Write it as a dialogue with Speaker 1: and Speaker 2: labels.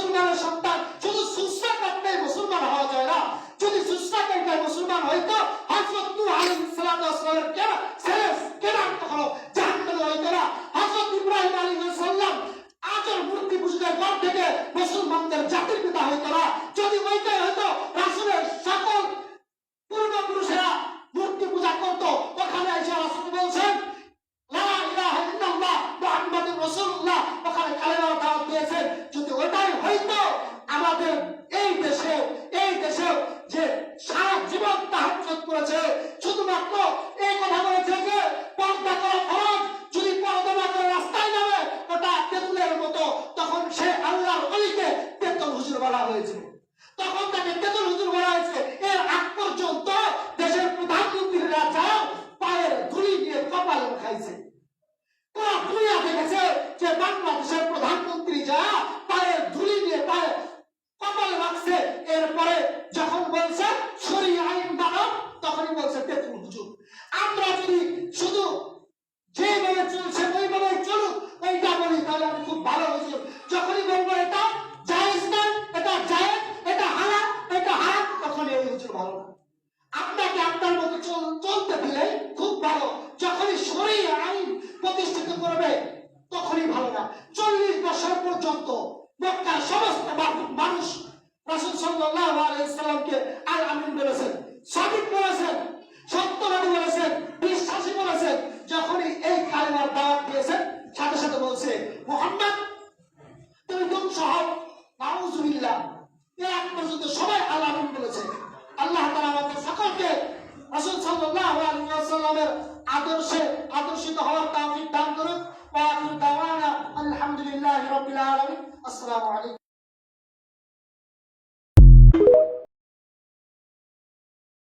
Speaker 1: মুসলমানের সন্তান শুধু সুস্থা করতে মুসলমান হওয়া যায় না। যদি সুস্থা করতে মুসলমান হইতো, হযরত নূহ আলাইহিস সালাতু ওয়াসসালামের কেন ছেলে কেন তখন জাহান্নামে হইতো না হযরত ইব্রাহিম আলাইহিস সালাম আজর মূর্তি পূজার পর থেকে মুসলমানদের জাতির পিতা হইতো না। বলা হয়েছিল। তখন তাকে তেঁতুল হুজুর বলা হয়েছে আপনাকে মতো চলতে দিলে খুব ভালো। যখনই শরীর আইন প্রতিষ্ঠিত করবে, তখনই ভালো না। চল্লিশ বছর পর্যন্ত মক্কার সমস্ত মানুষ রাসূল সাল্লাল্লাহু আলাইহি সাল্লামকে আল আমিন বলেছেন, সাদিক বলেছেন, সত্যবাদী বলেছেন, বিশ্বাসী বলেছেন। যখনই এই কালেমার দাওয়াত দিয়েছেন, সাথে সাথে বলছে, মোহাম্মদ, তুমি ধ্বংস হও নাউজুবিল্লাহ। এর পর্যন্ত সবাই আল্লাহ আমিন বলেছে। আল্লাহ সাল্লাল্লাহু আলাইহি ওয়াসাল্লামের আদর্শে আদর্শিত হওয়ার তৌফিক দান করুন ওয়া আখির দাওয়ানা আলহামদুলিল্লাহি রাব্বিল আলামিন আসসালামু আলাইকুম